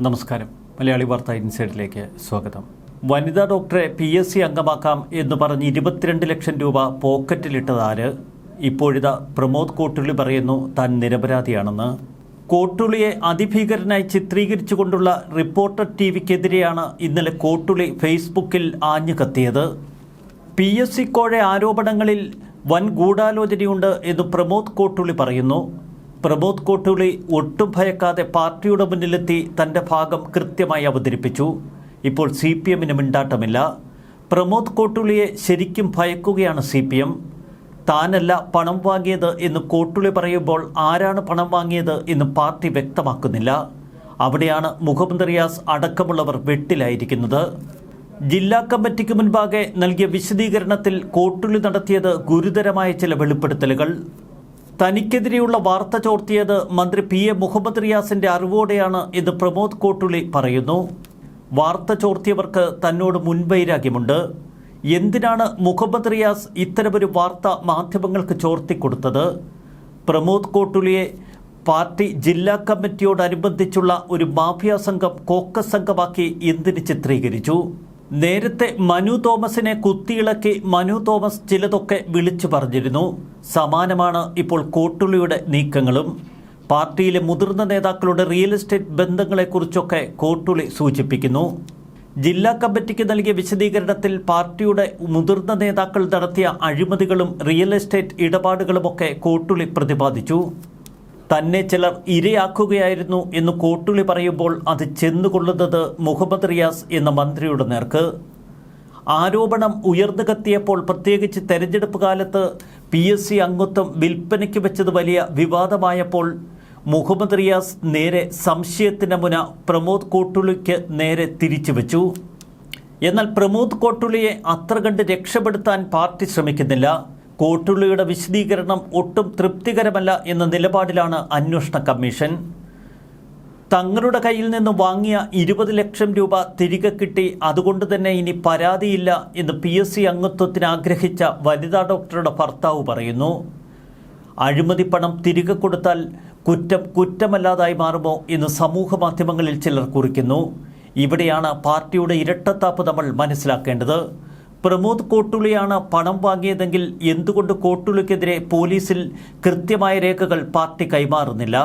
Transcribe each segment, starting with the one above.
നമസ്കാരം. മലയാളി വാർത്ത ഇൻസൈഡിലേക്ക് സ്വാഗതം. വനിതാ ഡോക്ടറെ പി എസ് സി അംഗമാക്കാം എന്ന് പറഞ്ഞ് ഇരുപത്തിരണ്ട് ലക്ഷം രൂപ പോക്കറ്റിലിട്ടതാര് ഇപ്പോഴിതാ പ്രമോദ് കോട്ടുള്ളി പറയുന്നു താൻ നിരപരാധിയാണെന്ന്. കോട്ടുള്ളിയെ അതിഭീകരനായി ചിത്രീകരിച്ചുകൊണ്ടുള്ള റിപ്പോർട്ടർ ടി വിക്കെതിരെയാണ് ഇന്നലെ കോട്ടുള്ളി ഫേസ്ബുക്കിൽ ആഞ്ഞു കത്തിയത്. പി എസ് സി കോഴ ആരോപണങ്ങളിൽ വൻ ഗൂഢാലോചനയുണ്ട് എന്ന് പ്രമോദ് കോട്ടുള്ളി പറയുന്നു. പ്രമോദ് കോട്ടുളി ഒട്ടും ഭയക്കാതെ പാർട്ടിയുടെ മുന്നിലെത്തി തന്റെ ഭാഗം കൃത്യമായി അവതരിപ്പിച്ചു. ഇപ്പോൾ സി പി എമ്മിന് മിണ്ടാട്ടമില്ല. പ്രമോദ് കോട്ടുളിയെ ശരിക്കും ഭയക്കുകയാണ് സി പി എം. താനല്ല പണം വാങ്ങിയത് എന്ന് കോട്ടുളി പറയുമ്പോൾ ആരാണ് പണം വാങ്ങിയത് എന്ന് പാർട്ടി വ്യക്തമാക്കുന്നില്ല. അവിടെയാണ് മുഹമ്മദ് റിയാസ് അടക്കമുള്ളവർ വെട്ടിലായിരിക്കുന്നത്. ജില്ലാ കമ്മിറ്റിക്ക് മുൻപാകെ നൽകിയ വിശദീകരണത്തിൽ കോട്ടുളി നടത്തിയത് ഗുരുതരമായ ചില വെളിപ്പെടുത്തലുകൾ. തനിക്കെതിരെയുള്ള വാർത്ത ചോർത്തിയത് മന്ത്രി പി എ മുഹമ്മദ് റിയാസിന്റെ അറിവോടെയാണ് ഇത് പ്രമോദ് കോട്ടുള്ളി പറയുന്നു. വാർത്ത ചോർത്തിയവർക്ക് തന്നോട് മുൻവൈരാഗ്യമുണ്ട്. എന്തിനാണ് മുഹമ്മദ് റിയാസ് ഇത്തരമൊരു വാർത്ത മാധ്യമങ്ങൾക്ക് ചോർത്തിക്കൊടുത്തത്? പ്രമോദ് കോട്ടുള്ളിയെ പാർട്ടി ജില്ലാ കമ്മിറ്റിയോടനുബന്ധിച്ചുള്ള ഒരു മാഫിയ സംഘം കോക്കസ് സംഘമാക്കി എന്തിന് ചിത്രീകരിച്ചു? നേരത്തെ മനു തോമസിനെ കുത്തിയിളക്കി മനു തോമസ് ചിലതൊക്കെ വിളിച്ചു പറഞ്ഞിരുന്നു. സമാനമാണ് ഇപ്പോൾ കോട്ടുള്ളിയുടെ നീക്കങ്ങളും. പാർട്ടിയിലെ മുതിർന്ന നേതാക്കളുടെ റിയൽ എസ്റ്റേറ്റ് ബന്ധങ്ങളെക്കുറിച്ചൊക്കെ കോട്ടുള്ളി സൂചിപ്പിക്കുന്നു. ജില്ലാ കമ്മിറ്റിക്ക് നൽകിയ വിശദീകരണത്തിൽ പാർട്ടിയുടെ മുതിർന്ന നേതാക്കൾ നടത്തിയ അഴിമതികളും റിയൽ എസ്റ്റേറ്റ് ഇടപാടുകളുമൊക്കെ കോട്ടുള്ളി പ്രതിപാദിച്ചു. തന്നെ ചിലർ ഇരയാക്കുകയായിരുന്നു എന്ന് കോട്ടുളി പറയുമ്പോൾ അത് ചെന്നുകൊള്ളുന്നത് മുഹമ്മദ് റിയാസ് എന്ന മന്ത്രിയുടെ നേർക്ക്. ആരോപണം ഉയർന്നു കത്തിയപ്പോൾ പ്രത്യേകിച്ച് തെരഞ്ഞെടുപ്പ് കാലത്ത് പി എസ് സി അംഗത്വം വിൽപ്പനയ്ക്ക് വെച്ചത് വലിയ വിവാദമായപ്പോൾ മുഹമ്മദ് റിയാസ് നേരെ സംശയത്തിന്റെ മുന പ്രമോദ് കോട്ടുളിക്ക് നേരെ തിരിച്ചു വച്ചു. എന്നാൽ പ്രമോദ് കോട്ടുളിയെ അത്ര കണ്ട് രക്ഷപ്പെടുത്താൻ പാർട്ടി ശ്രമിക്കുന്നില്ല. കോട്ടുള്ളിയുടെ വിശദീകരണം ഒട്ടും തൃപ്തികരമല്ല എന്ന നിലപാടിലാണ് അന്വേഷണ കമ്മീഷൻ. തങ്ങളുടെ കയ്യിൽ നിന്ന് വാങ്ങിയ ഇരുപത് ലക്ഷം രൂപ തിരികെ കിട്ടി. അതുകൊണ്ട് തന്നെ ഇനി പരാതിയില്ല എന്ന് പി എസ് സി അംഗത്വത്തിന് ആഗ്രഹിച്ച വനിതാ ഡോക്ടറുടെ ഭർത്താവ് പറയുന്നു. അഴിമതി പണം തിരികെ കൊടുത്താൽ കുറ്റം കുറ്റമല്ലാതായി മാറുമോ എന്ന് സമൂഹ മാധ്യമങ്ങളിൽ ചിലർ കുറിക്കുന്നു. ഇവിടെയാണ് പാർട്ടിയുടെ ഇരട്ടത്താപ്പ് നമ്മൾ മനസ്സിലാക്കേണ്ടത്. പ്രമോദ് കോട്ടുളിയാണ് പണം വാങ്ങിയതെങ്കിൽ എന്തുകൊണ്ട് കോട്ടുളിക്കെതിരെ പോലീസിൽ കൃത്യമായ രേഖകൾ പാർട്ടി കൈമാറുന്നില്ല?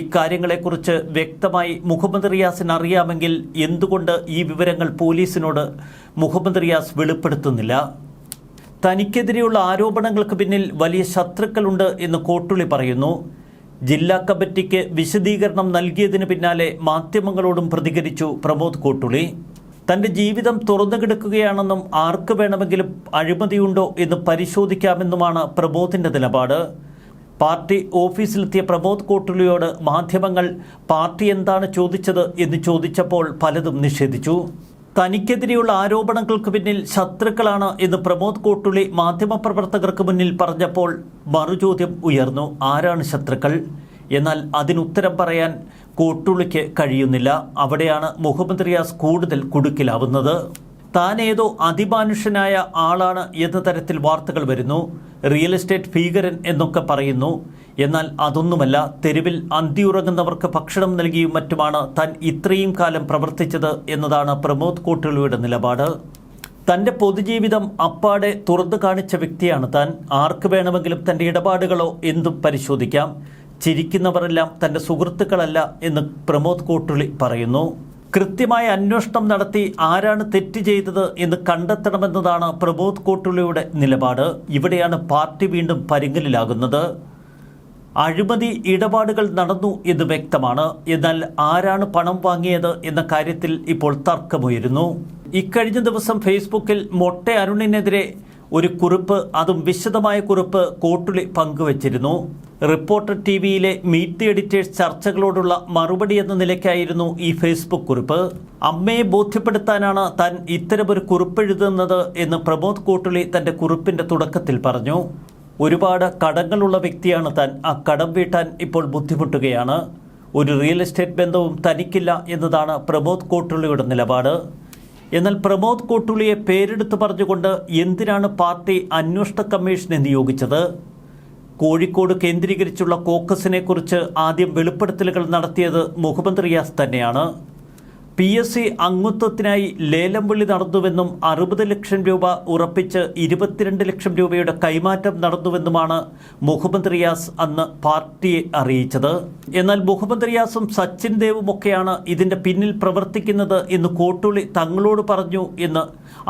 ഇക്കാര്യങ്ങളെക്കുറിച്ച് വ്യക്തമായി മുഹമ്മദ് റിയാസിന് അറിയാമെങ്കിൽ എന്തുകൊണ്ട് ഈ വിവരങ്ങൾ പോലീസിനോട് മുഹമ്മദ് റിയാസ് വെളിപ്പെടുത്തുന്നില്ല? തനിക്കെതിരെയുള്ള ആരോപണങ്ങൾക്ക് പിന്നിൽ വലിയ ശത്രുക്കളുണ്ട് എന്ന് കോട്ടുളി പറയുന്നു. ജില്ലാ കമ്മിറ്റിക്ക് വിശദീകരണം നൽകിയതിന് പിന്നാലെ മാധ്യമങ്ങളോടും പ്രതികരിച്ചു പ്രമോദ് കോട്ടുള്ളി. തന്റെ ജീവിതം തുറന്നു കിടക്കുകയാണെന്നും ആർക്ക് വേണമെങ്കിലും അഴിമതിയുണ്ടോ എന്ന് പരിശോധിക്കാമെന്നുമാണ് പ്രബോധിന്റെ നിലപാട്. പാർട്ടി ഓഫീസിലെത്തിയ പ്രബോധ് കോട്ടുള്ളിയോട് മാധ്യമങ്ങൾ പാർട്ടി എന്താണ് ചോദിച്ചത്? എന്ന് ചോദിച്ചപ്പോൾ പലതും നിഷേധിച്ചു. തനിക്കെതിരെയുള്ള ആരോപണങ്ങൾക്ക് പിന്നിൽ ശത്രുക്കളാണ് എന്ന് പ്രമോദ് കോട്ടുള്ളി മാധ്യമപ്രവർത്തകർക്ക് മുന്നിൽ പറഞ്ഞപ്പോൾ മറുചോദ്യം ഉയർന്നു. ആരാണ് ശത്രുക്കൾ? എന്നാൽ അതിനുത്തരം പറയാൻ കോട്ടുള്ളിക്ക് കഴിയുന്നില്ല. അവിടെയാണ് മുഹമ്മദ് റിയാസ് കൂടുതൽ കുടുക്കിലാവുന്നത്. താനേതോ അതിമാനുഷ്യനായ ആളാണ് എന്ന തരത്തിൽ വാർത്തകൾ വരുന്നു. റിയൽ എസ്റ്റേറ്റ് ഭീകരൻ എന്നൊക്കെ പറയുന്നു. എന്നാൽ അതൊന്നുമല്ല തെരുവിൽ അന്തിയുറങ്ങുന്നവർക്ക് ഭക്ഷണം നൽകിയും മറ്റുമാണ് താൻ ഇത്രയും കാലം പ്രവർത്തിച്ചത് എന്നതാണ് പ്രമോദ് കോട്ടുള്ളിയുടെ നിലപാട്. തന്റെ പൊതുജീവിതം അപ്പാടെ തുറന്നു കാണിച്ച വ്യക്തിയാണ് താൻ. ആർക്ക് വേണമെങ്കിലും തന്റെ ഇടപാടുകളോ എന്തും പരിശോധിക്കാം. ചിരിക്കുന്നവരെല്ലാം തന്റെ സുഹൃത്തുക്കളല്ല എന്ന് പ്രമോദ് കോട്ടുള്ളി പറയുന്നു. കൃത്യമായ അന്വേഷണം നടത്തി ആരാണ് തെറ്റ് ചെയ്തത് എന്ന് കണ്ടെത്തണമെന്നതാണ് പ്രമോദ് കോട്ടുള്ളിയുടെ നിലപാട്. ഇവിടെയാണ് പാർട്ടി വീണ്ടും പരിങ്ങലിലാകുന്നത് അഴിമതി ഇടപാടുകൾ നടന്നു എന്ന് വ്യക്തമാണ്. എന്നാൽ ആരാണ് പണം വാങ്ങിയത് എന്ന കാര്യത്തിൽ ഇപ്പോൾ തർക്കമുയരുന്നു. ഇക്കഴിഞ്ഞ ദിവസം ഫേസ്ബുക്കിൽ മൊട്ട അരുണിനെതിരെ ഒരു കുറിപ്പ് അതും വിശദമായ കുറിപ്പ് കോട്ടുളി പങ്കുവച്ചിരുന്നു. റിപ്പോർട്ടർ ടി വിയിലെ മീറ്റ് ദി എഡിറ്റേഴ്സ് ചർച്ചകളോടുള്ള മറുപടി എന്ന നിലയ്ക്കായിരുന്നു ഈ ഫേസ്ബുക്ക് കുറിപ്പ്. അമ്മയെ ബോധ്യപ്പെടുത്താനാണ് താൻ ഇത്തരമൊരു കുറിപ്പെഴുതുന്നത് എന്ന് പ്രമോദ് കോട്ടുളി തന്റെ കുറിപ്പിന്റെ തുടക്കത്തിൽ പറഞ്ഞു. ഒരുപാട് കടങ്ങളുള്ള വ്യക്തിയാണ് താൻ. ആ കടം വീട്ടാൻ ഇപ്പോൾ ബുദ്ധിമുട്ടുകയാണ്. ഒരു റിയൽ എസ്റ്റേറ്റ് ബന്ധവും തനിക്കില്ല എന്നതാണ് പ്രമോദ് കോട്ടുള്ളിയുടെ നിലപാട്. എന്നാൽ പ്രമോദ് കോട്ടുള്ളിയെ പേരെടുത്ത് പറഞ്ഞുകൊണ്ട് എന്തിനാണ് പാർട്ടി അന്വേഷണ കമ്മീഷനെ നിയോഗിച്ചത്? കോഴിക്കോട് കേന്ദ്രീകരിച്ചുള്ള കോക്കസിനെ കുറിച്ച് ആദ്യം വെളിപ്പെടുത്തലുകൾ നടത്തിയത് മുഹമ്മദ് റിയാസ് തന്നെയാണ്. പി എസ് സി അംഗത്വത്തിനായി ലേലം വിളി നടന്നുവെന്നും അറുപത് ലക്ഷം രൂപ ഉറപ്പിച്ച് ഇരുപത്തിരണ്ട് ലക്ഷം രൂപയുടെ കൈമാറ്റം നടന്നുവെന്നുമാണ് മുഹമ്മദ് റിയാസ് അന്ന് പാർട്ടിയെ അറിയിച്ചത്. എന്നാൽ മുഹമ്മദ് റിയാസും സച്ചിൻ ദേവും ഒക്കെയാണ് ഇതിന്റെ പിന്നിൽ പ്രവർത്തിക്കുന്നത് എന്ന് കോട്ടുള്ളി തങ്ങളോട് പറഞ്ഞു എന്ന്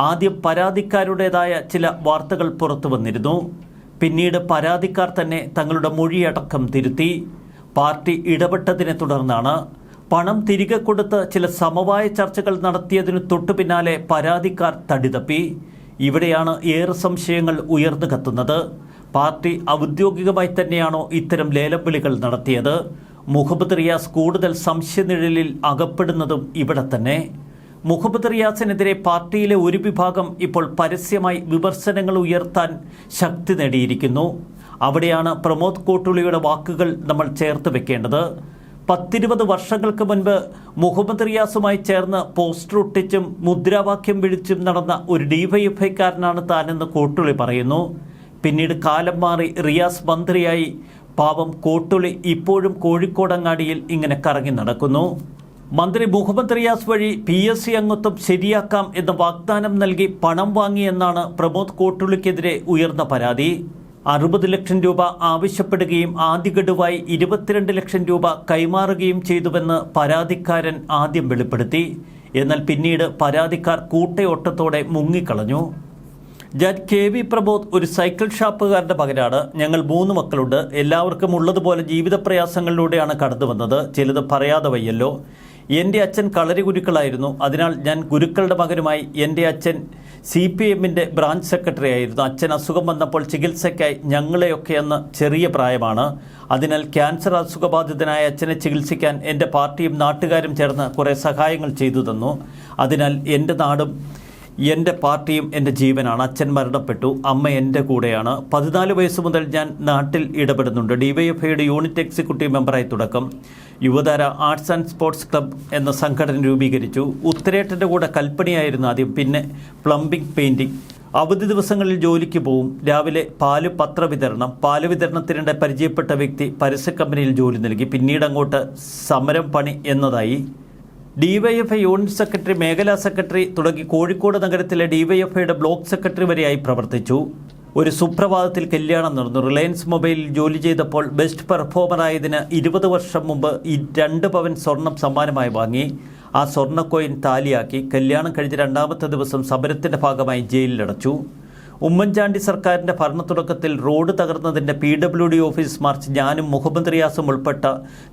ആദ്യം പരാതിക്കാരുടേതായ ചില വാർത്തകൾ പുറത്തു വന്നിരുന്നു. പിന്നീട് പരാതിക്കാർ തന്നെ തങ്ങളുടെ മൊഴിയടക്കം തിരുത്തി. പാർട്ടി ഇടപെട്ടതിനെ തുടർന്നാണ് പണം തിരികെ കൊടുത്ത് ചില സമവായ ചർച്ചകൾ നടത്തിയതിനു തൊട്ടു പിന്നാലെ പരാതിക്കാർ തടിതപ്പി. ഇവിടെയാണ് ഏറെ സംശയങ്ങൾ ഉയർന്നു കത്തുന്നത്. പാർട്ടി ഔദ്യോഗികമായി തന്നെയാണോ ഇത്തരം ലേലം വിളികൾ നടത്തിയത്? മുഹമ്മദ് റിയാസ് കൂടുതൽ സംശയനിഴലിൽ അകപ്പെടുന്നതും ഇവിടെ തന്നെ. മുഹമ്മദ് റിയാസിനെതിരെ പാർട്ടിയിലെ ഒരു വിഭാഗം ഇപ്പോൾ പരസ്യമായി വിമർശനങ്ങൾ ഉയർത്താൻ ശക്തി നേടിയിരിക്കുന്നു. അവിടെയാണ് പ്രമോദ് കോട്ടുളിയുടെ വാക്കുകൾ നമ്മൾ ചേർത്ത് വെക്കേണ്ടത്. പത്തിരുപത് വർഷങ്ങൾക്ക് മുൻപ് മുഹമ്മദ് റിയാസുമായി ചേർന്ന് പോസ്റ്റർ ഒട്ടിച്ചും മുദ്രാവാക്യം വിളിച്ചും നടന്ന ഒരു ഡിവൈഎഫ്ഐക്കാരനാണ് താനെന്ന് കോട്ടുളി പറയുന്നു. പിന്നീട് കാലം മാറി റിയാസ് മന്ത്രിയായി. പാവം കോട്ടുളി ഇപ്പോഴും കോഴിക്കോടങ്ങാടിയിൽ ഇങ്ങനെ കറങ്ങി നടക്കുന്നു. മന്ത്രി മുഹമ്മദ് റിയാസ് വഴി പി എസ് സി അംഗത്വം ശരിയാക്കാം എന്ന വാഗ്ദാനം നൽകി പണം വാങ്ങിയെന്നാണ് പ്രമോദ് കോട്ടുള്ളിക്കെതിരെ ഉയർന്ന പരാതി. അറുപത് ലക്ഷം രൂപ ആവശ്യപ്പെടുകയും ആദ്യ ഗഡുവായി ഇരുപത്തിരണ്ട് ലക്ഷം രൂപ കൈമാറുകയും ചെയ്തുവെന്ന് പരാതിക്കാരൻ ആദ്യം വെളിപ്പെടുത്തി. എന്നാൽ പിന്നീട് പരാതിക്കാർ കൂട്ടയോട്ടത്തോടെ മുങ്ങിക്കളഞ്ഞു. ജഡ് കെ വി പ്രബോധ് ഒരു സൈക്കിൾ ഷാപ്പുകാരന്റെ മകനാണ്. ഞങ്ങൾ മൂന്ന് മക്കളുണ്ട്. എല്ലാവർക്കും ഉള്ളതുപോലെ ജീവിത പ്രയാസങ്ങളിലൂടെയാണ് കടന്നു വന്നത് ചിലത് പറയാതെ വയ്യല്ലോ. എന്റെ അച്ഛൻ കളരി ഗുരുക്കളായിരുന്നു. അതിനാൽ ഞാൻ ഗുരുക്കളുടെ മകനുമായി എന്റെ അച്ഛൻ സി പി എമ്മിന്റെ ബ്രാഞ്ച് സെക്രട്ടറി ആയിരുന്നു. അച്ഛൻ അസുഖം വന്നപ്പോൾ ചികിത്സയ്ക്കായി ഞങ്ങളെയൊക്കെ അന്ന് ചെറിയ പ്രായമാണ്. അതിനാൽ ക്യാൻസർ അസുഖബാധിതനായ അച്ഛനെ ചികിത്സിക്കാൻ എന്റെ പാർട്ടിയും നാട്ടുകാരും ചേർന്ന് കുറേ സഹായങ്ങൾ ചെയ്തു തന്നു. അതിനാൽ എന്റെ നാടും എന്റെ പാർട്ടിയും എന്റെ ജീവനാണ്. അച്ഛൻ മരണപ്പെട്ടു. അമ്മ എന്റെ കൂടെയാണ്. പതിനാല് വയസ്സ് മുതൽ ഞാൻ നാട്ടിൽ ഇടപെടുന്നുണ്ട്. ഡിവൈഎഫ്ഐയുടെ യൂണിറ്റ് എക്സിക്യൂട്ടീവ് മെമ്പറായി തുടക്കം. Yuvathara arts and sports club എന്ന സംഘടന രൂപീകരിച്ചു. ഉത്തരേട്ടന്റെ കൂടെ കൽപ്പണിയായിരുന്നു ആദ്യം. പിന്നെ പ്ലംബിംഗ് പെയിന്റിംഗ് അവധി ദിവസങ്ങളിൽ ജോലിക്ക് പോവും. രാവിലെ പാൽ പത്രവിതരണം പാൽ വിതരണത്തിനിടെ പരിചയപ്പെട്ട വ്യക്തി പരസ്യ കമ്പനിയിൽ ജോലി നൽകി. പിന്നീട് അങ്ങോട്ട് സമരം പണി എന്നതായി ഡിവൈഎഫ്ഐ യൂണിറ്റ് സെക്രട്ടറി മേഖലാ സെക്രട്ടറി തുടങ്ങി കോഴിക്കോട് നഗരത്തിലെ ഡിവൈഎഫ്ഐയുടെ ബ്ലോക്ക് സെക്രട്ടറി വരെയായി പ്രവർത്തിച്ചു. ഒരു സുപ്രഭാതത്തിൽ കല്യാണം നടന്നു. റിലയൻസ് മൊബൈലിൽ ജോലി ചെയ്തപ്പോൾ ബെസ്റ്റ് പെർഫോമറായതിന് ഇരുപത് വർഷം മുമ്പ് ഈ രണ്ട് പവൻ സ്വർണം സമ്മാനമായി വാങ്ങി. ആ സ്വർണ കോയിൻ താലിയാക്കി കല്യാണം കഴിഞ്ഞ രണ്ടാമത്തെ ദിവസം സമരത്തിന്റെ ഭാഗമായി ജയിലിലടച്ചു. ഉമ്മൻചാണ്ടി സർക്കാരിന്റെ ഭരണത്തുടക്കത്തിൽ road തകർന്നതിന്റെ P W D office march ഞാനും മുഹമ്മദ് റിയാസും ഉൾപ്പെട്ട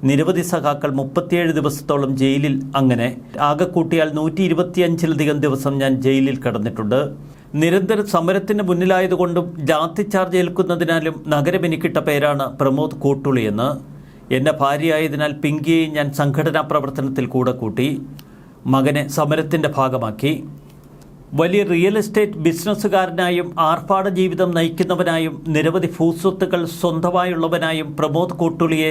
നിരവധി സഖാക്കൾ മുപ്പത്തിയേഴ് ദിവസത്തോളം ജയിലിൽ അങ്ങനെ ആകെ കൂട്ടിയാൽ നൂറ്റി ഇരുപത്തിയഞ്ചിലധികം ദിവസം ഞാൻ ജയിലിൽ കടന്നിട്ടുണ്ട്. നിരന്തര സമരത്തിന് മുന്നിലായതുകൊണ്ടും ജാതി ചാർജ് ഏൽക്കുന്നതിനാലും നഗരം എനിക്കിട്ട പേരാണ് പ്രമോദ് കോട്ടുളിയെന്ന് എന്നെ. ഭാര്യയായതിനാൽ പിങ്കിയെ ഞാൻ സംഘടനാ പ്രവർത്തനത്തിൽ കൂടെ കൂട്ടി. മകനെ സമരത്തിന്റെ ഭാഗമാക്കി. വലിയ റിയൽ എസ്റ്റേറ്റ് ബിസിനസ്സുകാരനായും ആർഭാട ജീവിതം നയിക്കുന്നവനായും നിരവധി ഭൂസ്വത്തുക്കൾ സ്വന്തമായുള്ളവനായും പ്രമോദ് കോട്ടുളിയെ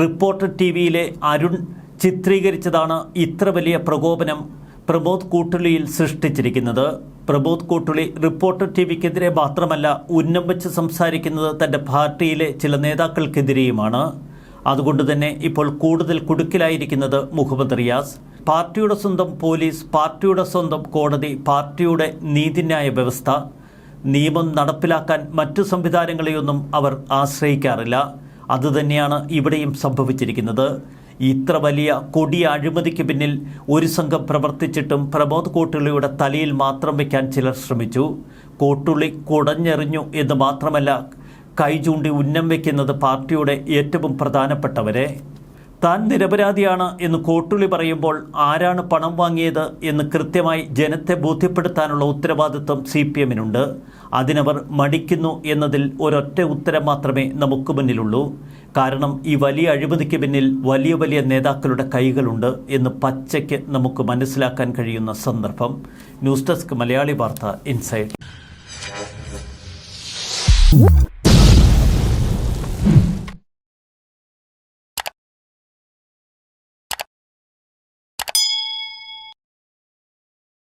റിപ്പോർട്ടർ ടി വിയിലെ അരുൺ ചിത്രീകരിച്ചതാണ് ഇത്ര വലിയ പ്രകോപനം പ്രമോദ് കൂട്ടുളിയിൽ സൃഷ്ടിച്ചിരിക്കുന്നത്. പ്രബോദ് കൂട്ടുളി റിപ്പോർട്ടർ ടി വിക്കെതിരെ മാത്രമല്ല ഉന്നം വെച്ച് സംസാരിക്കുന്നത് തന്റെ പാർട്ടിയിലെ ചില നേതാക്കൾക്കെതിരെയുമാണ്. അതുകൊണ്ട് തന്നെ ഇപ്പോൾ കൂടുതൽ കുടുക്കിലായിരിക്കുന്നത് മുഹമ്മദ് റിയാസ്. പാർട്ടിയുടെ സ്വന്തം പോലീസ് പാർട്ടിയുടെ സ്വന്തം കോടതി പാർട്ടിയുടെ നീതിന്യായ വ്യവസ്ഥ നിയമം നടപ്പിലാക്കാൻ മറ്റു സംവിധാനങ്ങളെയൊന്നും അവർ ആശ്രയിക്കാറില്ല. അതുതന്നെയാണ് ഇവിടെയും സംഭവിച്ചിരിക്കുന്നത്. ഇത്ര വലിയ കൊടിയ അഴിമതിക്ക് പിന്നിൽ ഒരു സംഘം പ്രവർത്തിച്ചിട്ടും പ്രമോദ് കോട്ടുള്ളിയുടെ തലയിൽ മാത്രം വയ്ക്കാൻ ചിലർ ശ്രമിച്ചു. കോട്ടുള്ളി കുടഞ്ഞെറിഞ്ഞു എന്ന് മാത്രമല്ല കൈചൂണ്ടി ഉന്നം വയ്ക്കുന്നത് പാർട്ടിയുടെ ഏറ്റവും പ്രധാനപ്പെട്ടവരെ. താൻ നിരപരാധിയാണ് എന്ന് കോട്ടുള്ളി പറയുമ്പോൾ ആരാണ് പണം വാങ്ങിയത് എന്ന് കൃത്യമായി ജനത്തെ ബോധ്യപ്പെടുത്താനുള്ള ഉത്തരവാദിത്വം സി പി എമ്മിനുണ്ട്. അതിനവർ മടിക്കുന്നു എന്നതിൽ ഒരൊറ്റ ഉത്തരം മാത്രമേ നമുക്ക് മുന്നിലുള്ളൂ. കാരണം ഈ വലിയ അഴിമതിക്ക് പിന്നിൽ വലിയ വലിയ നേതാക്കളുടെ കൈകളുണ്ട് എന്ന് പച്ചയ്ക്ക് നമുക്ക് മനസ്സിലാക്കാൻ കഴിയുന്ന സന്ദർഭം. ന്യൂസ് ഡെസ്ക് മലയാളി വാർത്ത ഇൻസൈഡ്